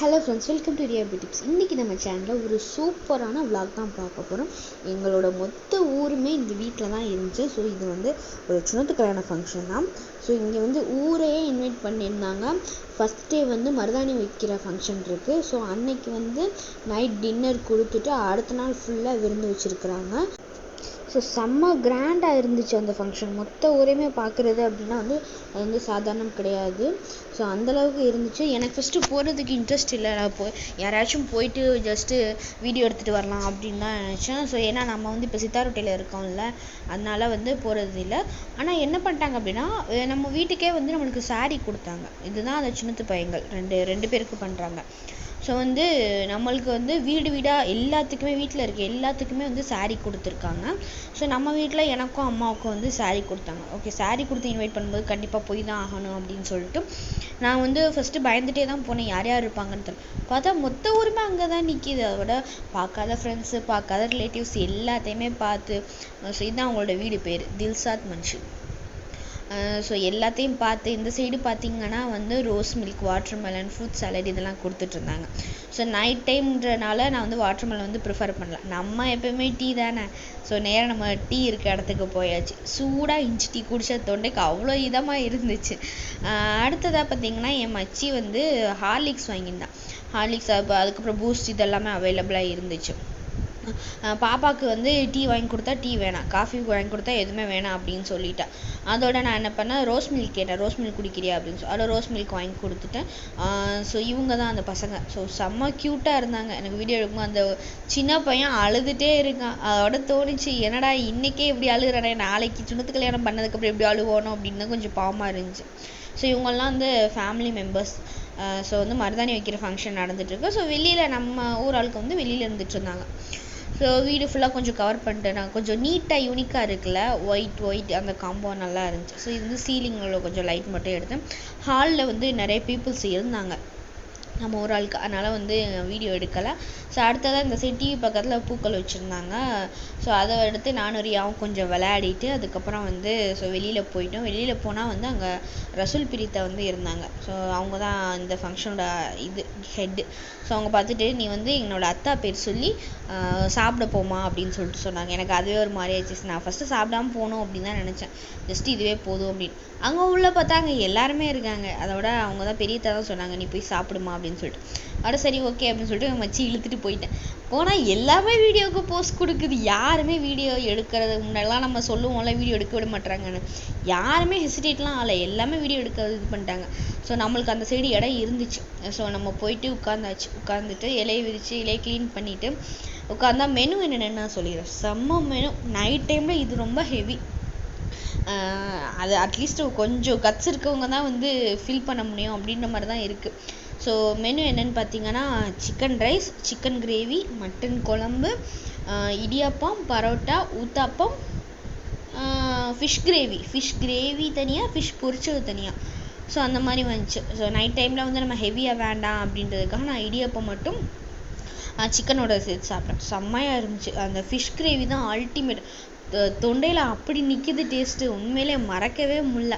Hello friends welcome to tips இன்றைக்கி நம்ம சேனலில் ஒரு சூப்பரான விளாக் தான் பார்க்க போகிறோம் எங்களோட மொத்த ஊருமே இந்த வீட்டில் தான் இருந்துச்சு. ஸோ இது வந்து ஒரு சுனத்து கல்யாண ஃபங்க்ஷன் தான். ஸோ இங்கே வந்து ஊரையே இன்வைட் பண்ணியிருந்தாங்க. ஃபஸ்ட் டே வந்து மருதாணி வைக்கிற ஃபங்க்ஷன் இருக்குது ஸோ அன்னைக்கு வந்து நைட் டின்னர் கொடுத்துட்டு அடுத்த நாள் ஃபுல்லாக விருந்து வச்சுருக்குறாங்க. ஸோ செம்ம கிராண்டாக இருந்துச்சு அந்த ஃபங்க்ஷன் மொத்த ஊரையுமே பார்க்குறது அப்படின்னா வந்து அது வந்து சாதாரணம் கிடையாது. ஸோ அந்தளவுக்கு இருந்துச்சு. எனக்கு ஃபஸ்ட்டு போகிறதுக்கு இன்ட்ரெஸ்ட் இல்லை. நான் போய் யாராச்சும் போயிட்டு ஜஸ்ட்டு வீடியோ எடுத்துகிட்டு வரலாம் அப்படின்னு தான் நினச்சேன். ஸோ ஏன்னா நம்ம வந்து இப்போ சித்தாரோட்டையில் இருக்கோம்ல அதனால வந்து போகிறது இல்லை. ஆனால் என்ன பண்ணிட்டாங்க அப்படின்னா நம்ம வீட்டுக்கே வந்து நம்மளுக்கு சாரீ கொடுத்தாங்க. இதுதான் அந்த சின்னத்து பையங்கள் ரெண்டு ரெண்டு பேருக்கு பண்ணுறாங்க ஸோ வந்து நம்மளுக்கு வந்து வீடு வீடாக எல்லாத்துக்குமே வீட்டில் இருக்க எல்லாத்துக்குமே வந்து saree கொடுத்துருக்காங்க. ஸோ நம்ம வீட்டில் எனக்கும் அம்மாவுக்கும் வந்து saree கொடுத்தாங்க. ஓகே saree கொடுத்து இன்வைட் பண்ணும்போது கண்டிப்பாக போய் தான் ஆகணும் அப்படின்னு சொல்லிட்டு நான் வந்து ஃபஸ்ட்டு பயந்துகிட்டே தான் போனேன். யார் யார் இருப்பாங்கன்னு தெரியல. பார்த்தா மொத்த ஊருமே அங்கே தான் நிற்கிது அதோட பார்க்காத ஃப்ரெண்ட்ஸு பார்க்காத ரிலேட்டிவ்ஸ் எல்லாத்தையுமே பார்த்து ஸோ இதுதான் அவங்களோட வீடு பேர். தில்சாத் மன்ஷி ஸோ எல்லாத்தையும் பார்த்து இந்த சைடு பார்த்தீங்கன்னா வந்து rose milk watermelon fruit salad இதெல்லாம் கொடுத்துட்ருந்தாங்க. ஸோ நைட் டைம்ன்றனால நான் வந்து வாட்டர் மெலன் வந்து ப்ரிஃபர் பண்ணல. நம்ம எப்போயுமே டீ தானே. ஸோ நேராக நம்ம டீ இருக்க இடத்துக்கு போயாச்சு. சூடாக இஞ்சி டீ குடித்த தொண்டைக்கு அவ்வளோ இதமாக இருந்துச்சு. அடுத்ததாக பார்த்தீங்கன்னா என் மச்சி வந்து ஹார்லிக்ஸ் வாங்கியிருந்தான் ஹார்லிக்ஸ் அதுக்கப்புறம் பூஸ்ட் இதெல்லாமே அவைலபிளாக இருந்துச்சு. பாப்பாவுக்கு வந்து டீ வாங்கி கொடுத்தா டீ வேணாம். காஃபி வாங்கி கொடுத்தா எதுவுமே வேணாம் அப்படின்னு சொல்லிட்டேன் அதோட நான் என்ன பண்ணேன் ரோஸ் மில்க் கேட்டேன். ரோஸ் மில்க் குடிக்கிறியா அப்படின்னு சொல்லி அதோட ரோஸ் மில்க் வாங்கி கொடுத்துட்டேன். ஸோ இவங்க தான் அந்த பசங்க. ஸோ செம்ம க்யூட்டாக இருந்தாங்க. எனக்கு வீடியோ எடுக்கும்போது அந்த சின்ன பையன் அழுதுகிட்டே இருக்கான். அதோட தோணுச்சு என்னடா இன்னைக்கே இப்படி அழுகுறானே நாளைக்கு சுனத்து கல்யாணம் பண்ணதுக்கப்புறம் எப்படி அழுவானோ? அப்படின்னு தான் கொஞ்சம் பாவமாக இருந்துச்சு. ஸோ இவங்கெல்லாம் வந்து ஃபேமிலி மெம்பர்ஸ் ஸோ வந்து மருதாணி வைக்கிற ஃபங்க்ஷன் நடந்துட்டுருக்கு ஸோ வெளியில் நம்ம ஊர் ஆளுக்கு வந்து வெளியில் இருந்துட்டு இருந்தாங்க. ஸோ வீடு ஃபுல்லாக கொஞ்சம் கவர் பண்ணிட்டேன் நான். கொஞ்சம் நீட்டாக யூனிக்காக இருக்குல்ல? ஒயிட் ஒயிட் அந்த காம்போ நல்லா இருந்துச்சு. ஸோ இது வந்து சீலிங்கில் கொஞ்சம் லைட் மட்டும் எடுத்தேன். ஹாலில் வந்து நிறைய பீப்புள்ஸ் இருந்தாங்க. நம்ம ஒரு ஆளுக்கு அதனால் வந்து வீடியோ எடுக்கலை. ஸோ அடுத்ததாக இந்த சைட் டிவி பக்கத்தில் பூக்கள் வச்சுருந்தாங்க. ஸோ அதை எடுத்து நானும் ரியாவும் கொஞ்சம் விளையாடிட்டு அதுக்கப்புறம் வந்து ஸோ வெளியில் போயிட்டோம். வெளியில் போனால் வந்து அங்கே ரசூல் பிரீத்தா வந்து இருந்தாங்க. ஸோ அவங்க தான் இந்த ஃபங்க்ஷனோட இது ஹெட்டு ஸோ அவங்க பார்த்துட்டு நீ வந்து என்னோடய அத்தா பேர் சொல்லி சாப்பிட போமா அப்படின்னு சொல்லிட்டு சொன்னாங்க. எனக்கு அதுவே ஒரு மாதிரி ஆயிடுச்சு. நான் ஃபஸ்ட்டு சாப்பிடாம போகணும் அப்படின்னு தான் நினச்சேன். ஜஸ்ட் இதுவே போதும் அப்படின்னு. அங்கே உள்ளே பார்த்தா அங்கே எல்லாருமே இருக்காங்க. அதோட அவங்க தான் பெரியத்தா தான் சொன்னாங்க நீ போய் சாப்பிடுமா அப்படின்னு அப்படின்னு சொல்லிட்டு. அட சரி ஓகே அப்படின்னு சொல்லிட்டு மச்சி இழுத்துட்டு போயிட்டேன். போனால் எல்லாமே வீடியோவுக்கு போஸ்ட் கொடுக்குது. யாருமே வீடியோ எடுக்கிறது முன்னெல்லாம் நம்ம சொல்லுவோம்ல வீடியோ எடுக்க விட மாட்றாங்கன்னு யாருமே ஹெசிடேட்லாம் ஆகலை. எல்லாமே வீடியோ எடுக்க இது பண்ணிட்டாங்க. ஸோ நம்மளுக்கு அந்த சைடு இடம் இருந்துச்சு. ஸோ நம்ம போயிட்டு உட்காந்தாச்சு. உட்காந்துட்டு இலையை விரித்து இலையை க்ளீன் பண்ணிவிட்டு உட்காந்தா மெனு என்னென்னு நான் சொல்லிடுறேன். செம்ம மெனு நைட் டைமில் இது ரொம்ப ஹெவி அது அட்லீஸ்ட் கொஞ்சம் கட்ஸ் இருக்கவங்க தான் வந்து ஃபில் பண்ண முடியும் அப்படின்ற மாதிரி தான் இருக்குது ஸோ மெனு என்னன்னு பார்த்தீங்கன்னா chicken rice chicken gravy mutton குழம்பு idiyappam idiyappam parotta uttapam fish gravy fish gravy தனியாக ஃபிஷ் பொரிச்சது தனியாக ஸோ அந்த மாதிரி வந்துச்சு. ஸோ நைட் டைமில் வந்து நம்ம ஹெவியாக வேண்டாம் அப்படின்றதுக்காக நான் இடியப்பம் மட்டும் சிக்கனோட சேர்த்து சாப்பிட்டேன். செம்மையாக இருந்துச்சு. அந்த ஃபிஷ் கிரேவி தான் அல்டிமேட் தொண்டையில் அப்படி நிற்கிது டேஸ்ட்டு உண்மையிலே மறக்கவே முடியல.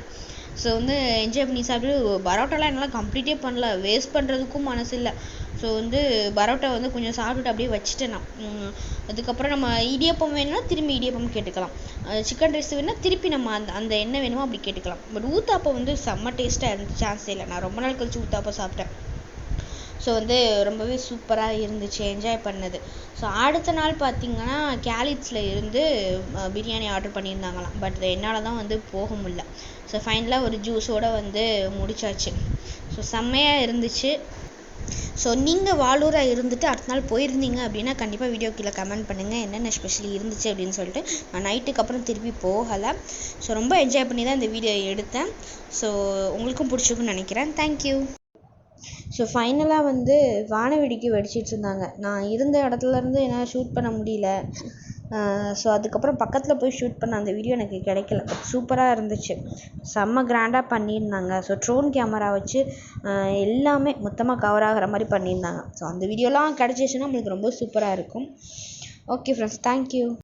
ஸோ வந்து என்ஜாய் பண்ணி சாப்பிட்டு பரோட்டாலாம் என்னால் கம்ப்ளீட்டே பண்ணல. வேஸ்ட் பண்ணுறதுக்கும் மனசு இல்லை. ஸோ வந்து பரோட்டா வந்து கொஞ்சம் சாப்பிட்டுட்டு அப்படியே வச்சுட்டேன் நான். அதுக்கப்புறம் நம்ம இடியாப்பம் வேணும்னா திரும்பி இடியாப்பம் கேட்டுக்கலாம். சிக்கன் ரைஸ் வேணும்னா திருப்பி நம்ம அந்த அந்த என்ன வேணுமோ அப்படி கேட்டுக்கலாம். பட் ஊத்தாப்பம் வந்து செம்ம டேஸ்ட்டாக இருந்துச்சு. சான்ஸே இல்லை. நான் ரொம்ப நாள் கழிச்சு ஊத்தாப்பம் சாப்பிட்டேன். ஸோ வந்து ரொம்பவே சூப்பராக இருந்துச்சு. என்ஜாய் பண்ணது. ஸோ அடுத்த நாள் பார்த்தீங்கன்னா கேலிட்ஸில் இருந்து பிரியாணி ஆர்டர் பண்ணியிருந்தாங்களாம். பட் என்னால் தான் வந்து போக முடியல. ஸோ ஃபைனலாக ஒரு ஜூஸோடு வந்து முடிச்சாச்சு. ஸோ செம்மையாக இருந்துச்சு. ஸோ நீங்கள் வாலூராக இருந்துட்டு அடுத்த நாள் போயிருந்தீங்க அப்படின்னா கண்டிப்பாக வீடியோ கீழே கமெண்ட் பண்ணுங்கள் என்னென்ன ஸ்பெஷலி இருந்துச்சு அப்படின்னு சொல்லிட்டு நான் நைட்டுக்கு அப்புறம் திருப்பி போகலை. ஸோ ரொம்ப என்ஜாய் பண்ணி தான் இந்த வீடியோ எடுத்தேன். ஸோ உங்களுக்கும் பிடிச்சிருக்குன்னு நினைக்கிறேன். தேங்க்யூ ஸோ ஃபைனலாக வந்து வானவெடிக்கை வெடிச்சிட்டு இருந்தாங்க. நான் இருந்த இடத்துலருந்து என்னால் ஷூட் பண்ண முடியல. ஸோ அதுக்கப்புறம் பக்கத்தில் போய் ஷூட் பண்ண அந்த வீடியோ எனக்கு கிடைக்கல. பட் சூப்பராக இருந்துச்சு. செம்ம கிராண்டாக பண்ணியிருந்தாங்க. ஸோ ட்ரோன் கேமரா வச்சு எல்லாமே மொத்தமாக கவர் ஆகிற மாதிரி பண்ணியிருந்தாங்க. ஸோ அந்த வீடியோலாம் கிடச்சிச்சின்னா நம்மளுக்கு ரொம்ப சூப்பராக இருக்கும். Okay friends thank you